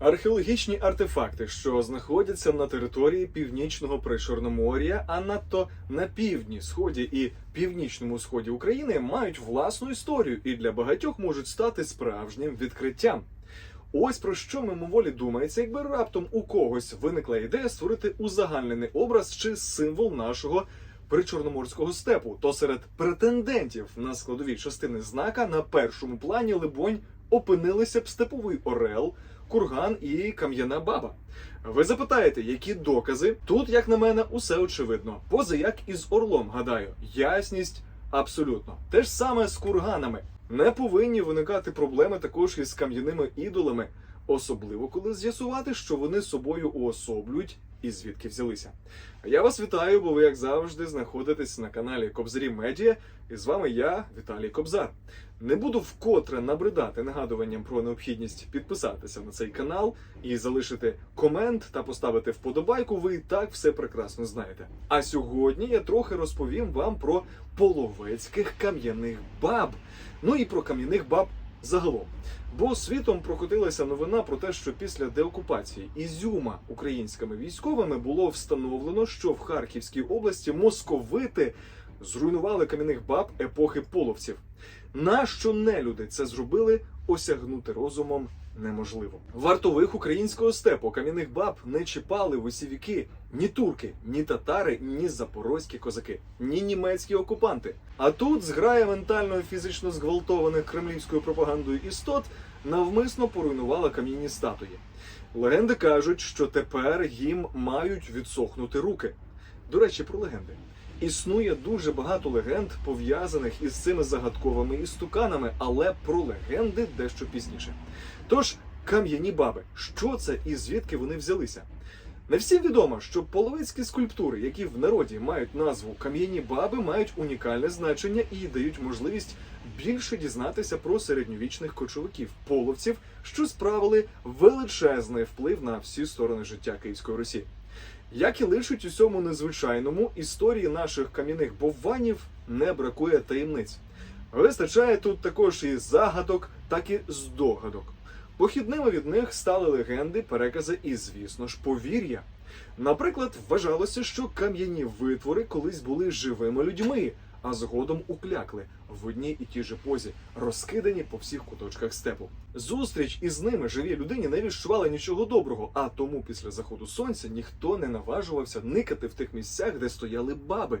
Археологічні артефакти, що знаходяться на території північного Причорномор'я, а надто на півдні, сході і північному сході України, мають власну історію і для багатьох можуть стати справжнім відкриттям. Ось про що мимоволі думається, якби раптом у когось виникла ідея створити узагальнений образ чи символ нашого причорноморського степу, то серед претендентів на складові частини знака на першому плані, либонь, опинилися б степовий орел, курган і кам'яна баба. Ви запитаєте, які докази? Тут, як на мене, усе очевидно. Поза як із орлом, гадаю, ясність абсолютно. Те ж саме з курганами. Не повинні виникати проблеми також із кам'яними ідолами, особливо коли з'ясувати, що вони собою уособлюють і звідки взялися. Я вас вітаю, бо ви, як завжди, знаходитесь на каналі Кобзарі Медіа, і з вами я, Віталій Кобзар. Не буду вкотре набридати нагадуванням про необхідність підписатися на цей канал і залишити комент та поставити вподобайку. Ви і так все прекрасно знаєте. А сьогодні я трохи розповім вам про половецьких кам'яних баб. Ну і про кам'яних баб загалом. Бо світом прокотилася новина про те, що після деокупації Ізюма українськими військовими було встановлено, що в Харківській області московити зруйнували кам'яних баб епохи половців. Нащо нелюди це зробили, осягнути розумом неможливо. Вартових українського степу кам'яних баб не чіпали висівіки, ні турки, ні татари, ні запорозькі козаки, ні німецькі окупанти. А тут зграя ментально і фізично зґвалтованих кремлівською пропагандою істот навмисно поруйнувала кам'яні статуї. Легенди кажуть, що тепер їм мають відсохнути руки. До речі, про легенди. Існує дуже багато легенд, пов'язаних із цими загадковими істуканами, але про легенди дещо пізніше. Тож, кам'яні баби, що це і звідки вони взялися? Не всім відомо, що половецькі скульптури, які в народі мають назву кам'яні баби, мають унікальне значення і дають можливість більше дізнатися про середньовічних кочовиків, половців, що справили величезний вплив на всі сторони життя Київської Русі. Як і лишить усьому незвичайному, історії наших кам'яних бовванів не бракує таємниць. Вистачає тут також і загадок, так і здогадок. Похідними від них стали легенди, перекази і, звісно ж, повір'я. Наприклад, вважалося, що кам'яні витвори колись були живими людьми, а згодом уклякли в одній і тій же позі, розкидані по всіх куточках степу. Зустріч із ними живій людині не віщувала нічого доброго, а тому після заходу сонця ніхто не наважувався никати в тих місцях, де стояли баби.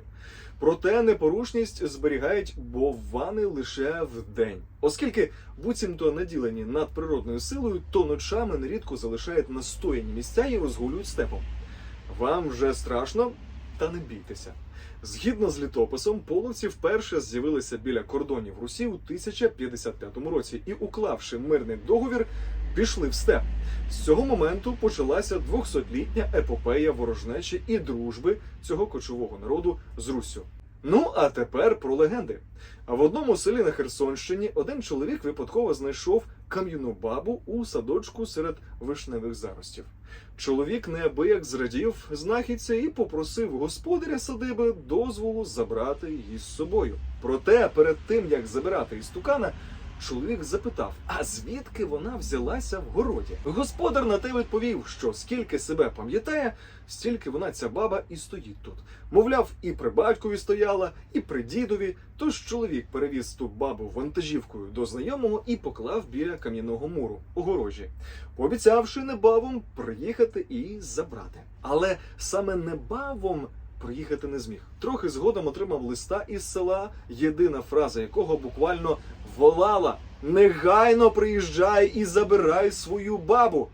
Проте непорушність зберігають боввани лише вдень. Оскільки буцімто наділені надприродною силою, то ночами нерідко залишають настояні місця і розгулюють степом. Вам вже страшно? Та не бійтеся. Згідно з літописом, половці вперше з'явилися біля кордонів Русі у 1055 році і, уклавши мирний договір, пішли в степ. З цього моменту почалася 200-літня епопея ворожнечі і дружби цього кочового народу з Руссю. Ну а тепер про легенди. А в одному селі на Херсонщині один чоловік випадково знайшов кам'яну бабу у садочку серед вишневих заростів. Чоловік неабияк зрадів знахідця і попросив господаря садиби дозволу забрати її з собою. Проте перед тим як забирати істукана, чоловік запитав: а звідки вона взялася в городі? Господар на те відповів, що скільки себе пам'ятає, стільки вона ця баба і стоїть тут. Мовляв, і при батькові стояла, і при дідові. Тож чоловік перевіз ту бабу вантажівкою до знайомого і поклав біля кам'яного муру огорожі, пообіцявши небавом приїхати і забрати. Але саме небавом приїхати не зміг. Трохи згодом отримав листа із села, єдина фраза якого буквально волала: негайно приїжджай і забирай свою бабу.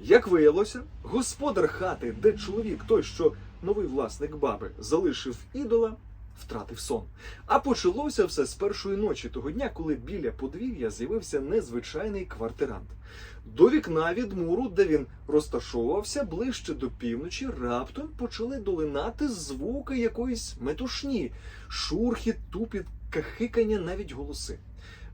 Як виявилося, господар хати, де чоловік, той, що новий власник баби, залишив ідола, втратив сон. А почалося все з першої ночі того дня, коли біля подвір'я з'явився незвичайний квартирант. До вікна від муру, де він розташовувався ближче до півночі, раптом почали долинати звуки якоїсь метушні, шурхіт, тупіт, кахикання, навіть голоси.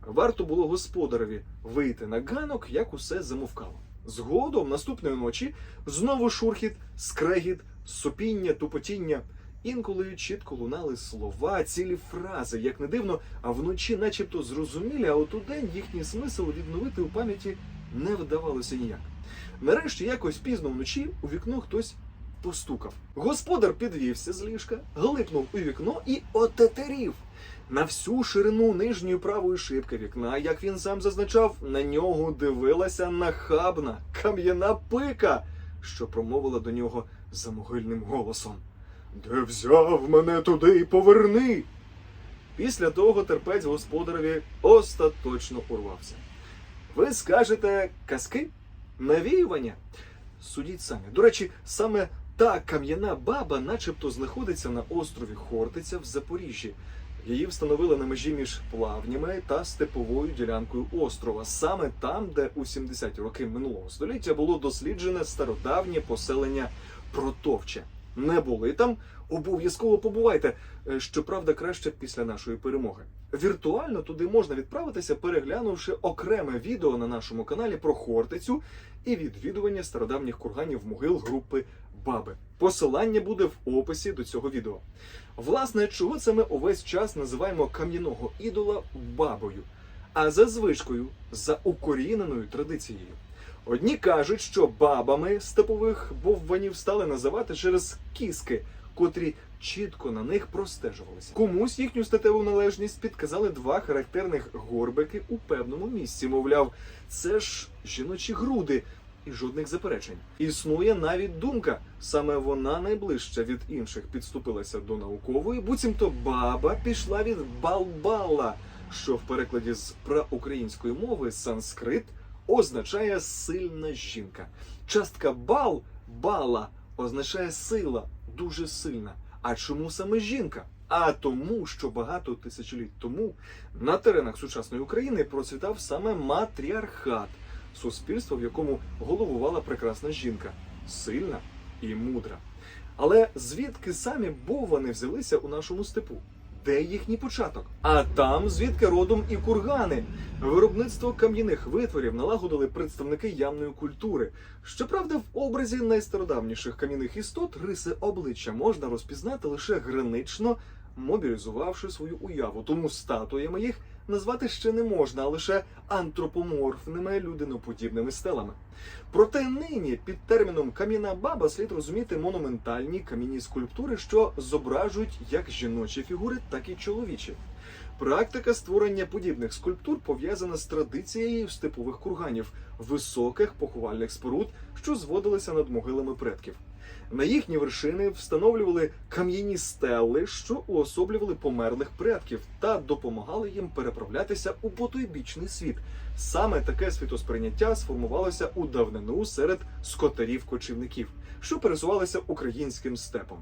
Варто було господареві вийти на ганок, як усе замовкало. Згодом, наступної ночі, знову шурхіт, скрегіт, сопіння, тупотіння. Інколи чітко лунали слова, цілі фрази, як не дивно, а вночі, начебто, зрозумілі, а от удень їхній смисл відновити у пам'яті не вдавалося ніяк. Нарешті, якось пізно вночі у вікно хтось постукав. Господар підвівся з ліжка, глипнув у вікно і отетерів. На всю ширину нижньої правої шибки вікна, як він сам зазначав, на нього дивилася нахабна кам'яна пика, що промовила до нього за могильним голосом. Де взяв мене туди, поверни. Після того терпець господареві остаточно урвався. Ви скажете казки? Навіювання? Судіть самі. До речі, саме та кам'яна баба, начебто, знаходиться на острові Хортиця в Запоріжжі. Її встановили на межі між плавнями та степовою ділянкою острова, саме там, де у 70-ті роки минулого століття було досліджене стародавнє поселення Протовче. Не були там, обов'язково побувайте. Е, Щоправда, краще після нашої перемоги. Віртуально туди можна відправитися, переглянувши окреме відео на нашому каналі про Хортицю і відвідування стародавніх курганів могил групи Баби. Посилання буде в описі до цього відео. Власне, чого це ми увесь час називаємо кам'яного ідола бабою, а за звичкою, за укоріненою традицією. Одні кажуть, що бабами степових бовванів стали називати через кіски, котрі чітко на них простежувалися. Комусь їхню статеву належність підказали два характерних горбики у певному місці. Мовляв, це ж жіночі груди. Жодних заперечень. Існує навіть думка, саме вона найближча від інших підступилася до наукової, буцімто баба пішла від балбала, що в перекладі з праукраїнської мови санскрит означає сильна жінка. Частка бал бала означає сила, дуже сильна. А чому саме жінка? А тому, що багато тисячоліть тому на теренах сучасної України процвітав саме матріархат, суспільство, в якому головувала прекрасна жінка, сильна і мудра. Але звідки самі боввани взялися у нашому степу? Де їхній початок? А там звідки родом і кургани. Виробництво кам'яних витворів налагодили представники ямної культури. Щоправда, в образі найстародавніших кам'яних істот риси обличчя можна розпізнати лише гранично мобілізувавши свою уяву. Тому статуями їх назвати ще не можна, а лише антропоморфними людиноподібними стелами. Проте нині під терміном кам'яна баба слід розуміти монументальні кам'яні скульптури, що зображують як жіночі фігури, так і чоловічі. Практика створення подібних скульптур пов'язана з традицією степових курганів, високих поховальних споруд, що зводилися над могилами предків. На їхні вершини встановлювали кам'яні стели, що уособлювали померлих предків та допомагали їм переправлятися у потойбічний світ. Саме таке світосприйняття сформувалося у давнину серед скотарів-кочівників, що пересувалися українським степом.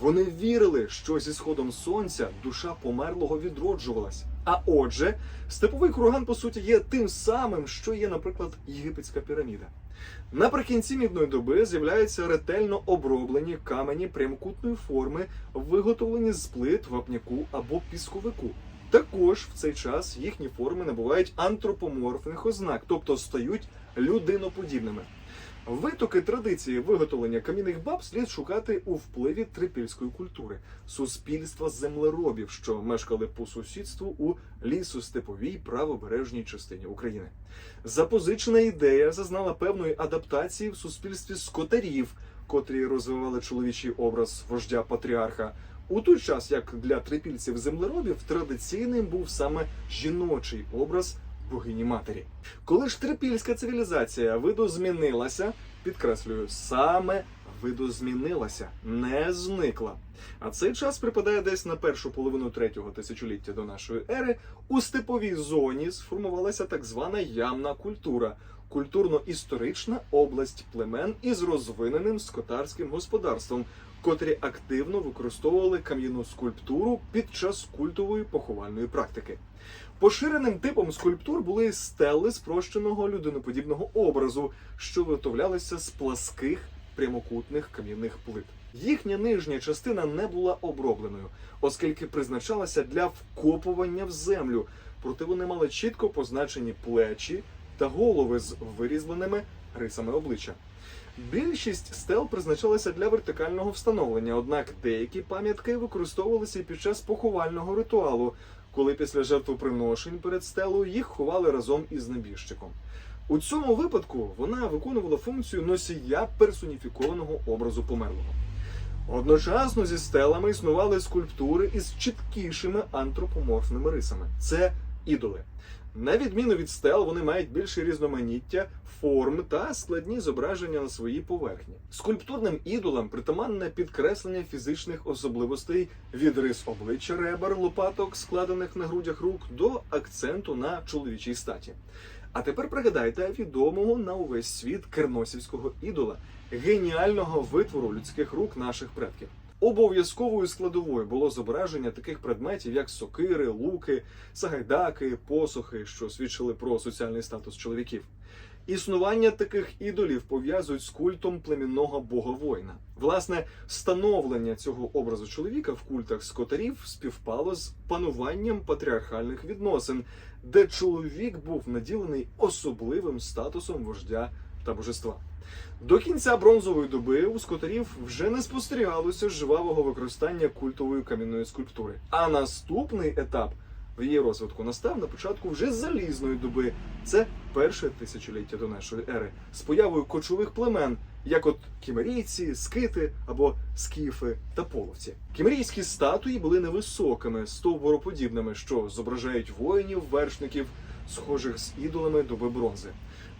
Вони вірили, що зі сходом сонця душа померлого відроджувалась. А отже, степовий курган, по суті, є тим самим, що є, наприклад, єгипетська піраміда. Наприкінці мідної доби з'являються ретельно оброблені камені прямокутної форми, виготовлені з плит вапняку або пісковику. Також в цей час їхні форми набувають антропоморфних ознак, тобто стають людиноподібними. Витоки традиції виготовлення кам'яних баб слід шукати у впливі трипільської культури, суспільства землеробів, що мешкали по сусідству у лісостеповій правобережній частині України. Запозичена ідея зазнала певної адаптації в суспільстві скотарів, котрі розвивали чоловічий образ вождя патріарха. У той час, як для трипільців землеробів, традиційним був саме жіночий образ богині матері. Коли ж трипільська цивілізація видозмінилася, підкреслюю, саме видозмінилася, не зникла. А цей час припадає десь на першу половину третього тисячоліття до нашої ери. У степовій зоні сформувалася так звана ямна культура. Культурно-історична область племен із розвиненим скотарським господарством, котрі активно використовували кам'яну скульптуру під час культової поховальної практики. Поширеним типом скульптур були стели спрощеного людиноподібного образу, що виготовлялися з пласких прямокутних кам'яних плит. Їхня нижня частина не була обробленою, оскільки призначалася для вкопування в землю, проте вони мали чітко позначені плечі та голови з вирізбленими рисами обличчя. Більшість стел призначалася для вертикального встановлення, однак деякі пам'ятки використовувалися і під час поховального ритуалу, коли після жертвоприношень перед стелою їх ховали разом із небіжчиком. У цьому випадку вона виконувала функцію носія персоніфікованого образу померлого. Одночасно зі стелами існували скульптури із чіткішими антропоморфними рисами. Це ідоли. На відміну від стел, вони мають більше різноманіття форм та складні зображення на своїй поверхні. Скульптурним ідолам притаманне підкреслення фізичних особливостей від рис обличчя ребер, лопаток, складених на грудях рук, до акценту на чоловічій статі. А тепер пригадайте відомого на увесь світ керносівського ідола, геніального витвору людських рук наших предків. Обов'язковою складовою було зображення таких предметів, як сокири, луки, сагайдаки, посохи, що свідчили про соціальний статус чоловіків. Існування таких ідолів пов'язують з культом племінного бога воїна. Власне, становлення цього образу чоловіка в культах скотарів співпало з пануванням патріархальних відносин, де чоловік був наділений особливим статусом вождя та божества. До кінця бронзової доби у скотарів вже не спостерігалося жвавого використання культової кам'яної скульптури. А наступний етап в її розвитку настав на початку вже залізної доби. Це перше тисячоліття до нашої ери з появою кочових племен, як от кімерійці, скити або скіфи та половці. Кімерійські статуї були невисокими, стовбуроподібними, що зображають воїнів, вершників, схожих з ідолами доби бронзи.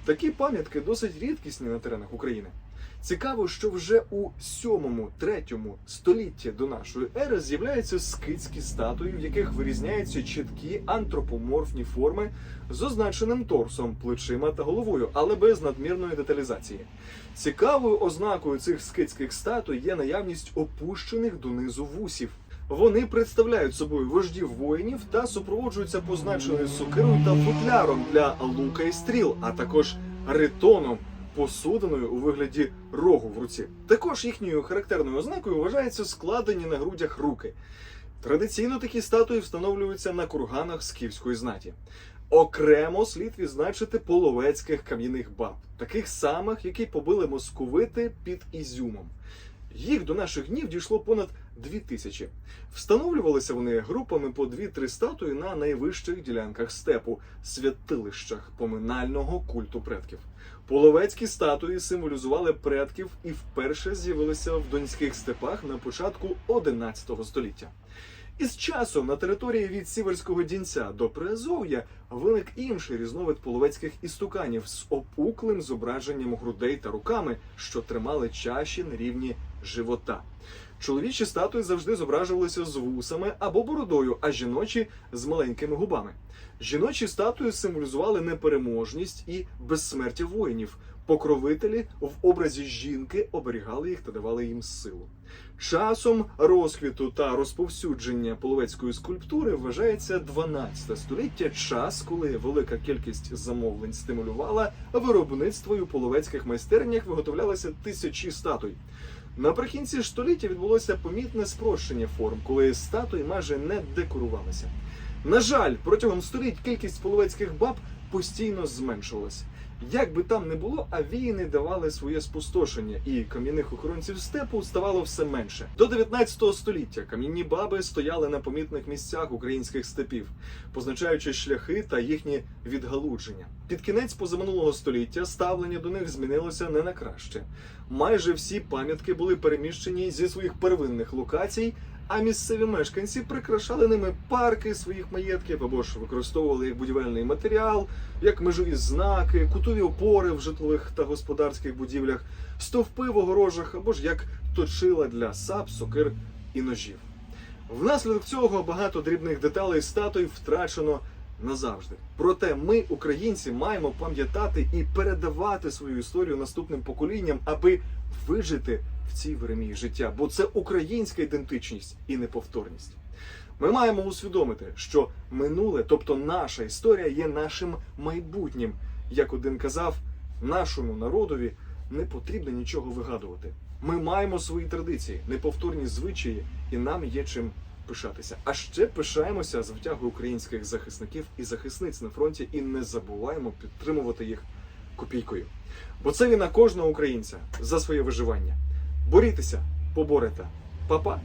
Такі пам'ятки досить рідкісні на теренах України. Цікаво, що вже у 7-3 столітті до нашої ери з'являються скитські статуї, в яких вирізняються чіткі антропоморфні форми з означеним торсом, плечима та головою, але без надмірної деталізації. Цікавою ознакою цих скитських статуй є наявність опущених донизу вусів. Вони представляють собою вождів воїнів та супроводжуються позначеною сокирою та футляром для лука і стріл, а також ритоном, посудиною у вигляді рогу в руці. Також їхньою характерною ознакою вважається складені на грудях руки. Традиційно такі статуї встановлюються на курганах скіфської знаті. Окремо слід відзначити половецьких кам'яних баб, таких самих, які побили московити під Ізюмом. Їх до наших днів дійшло понад дві тисячі. Встановлювалися вони групами по дві-три статуї на найвищих ділянках степу, святилищах поминального культу предків. Половецькі статуї символізували предків і вперше з'явилися в донських степах на початку 11 століття. Із часом на території від Сіверського Дінця до Приазов'я виник інший різновид половецьких істуканів з опуклим зображенням грудей та руками, що тримали чаші на рівні живота. Чоловічі статуї завжди зображувалися з вусами або бородою, а жіночі з маленькими губами. Жіночі статуї символізували непереможність і безсмертя воїнів. Покровителі в образі жінки оберігали їх та давали їм силу. Часом розквіту та розповсюдження половецької скульптури вважається 12 століття, час, коли велика кількість замовлень стимулювала виробництво і у половецьких майстернях виготовлялися тисячі статуй. Наприкінці століття відбулося помітне спрощення форм, коли статуї майже не декорувалися. На жаль, протягом століть кількість половецьких баб постійно зменшувалася. Як би там не було, а війни давали своє спустошення, і кам'яних охоронців степу ставало все менше. До 19 століття кам'яні баби стояли на помітних місцях українських степів, позначаючи шляхи та їхні відгалудження. Під кінець позаминулого століття ставлення до них змінилося не на краще. Майже всі пам'ятки були переміщені зі своїх первинних локацій. А місцеві мешканці прикрашали ними парки своїх маєтків або ж використовували як будівельний матеріал, як межові знаки, кутові опори в житлових та господарських будівлях, стовпи в огорожах або ж як точила для сап, сокир і ножів. Внаслідок цього багато дрібних деталей статуй втрачено назавжди. Проте ми, українці, маємо пам'ятати і передавати свою історію наступним поколінням, аби вижити в цій веремії життя, бо це українська ідентичність і неповторність. Ми маємо усвідомити, що минуле, тобто наша історія, є нашим майбутнім. Як один казав, нашому народові не потрібно нічого вигадувати. Ми маємо свої традиції, неповторні звичаї, і нам є чим пишатися. А ще пишаємося з втягу українських захисників і захисниць на фронті, і не забуваємо підтримувати їх копійкою. Бо це війна кожного українця за своє виживання. Борітеся, поборете. Па-па!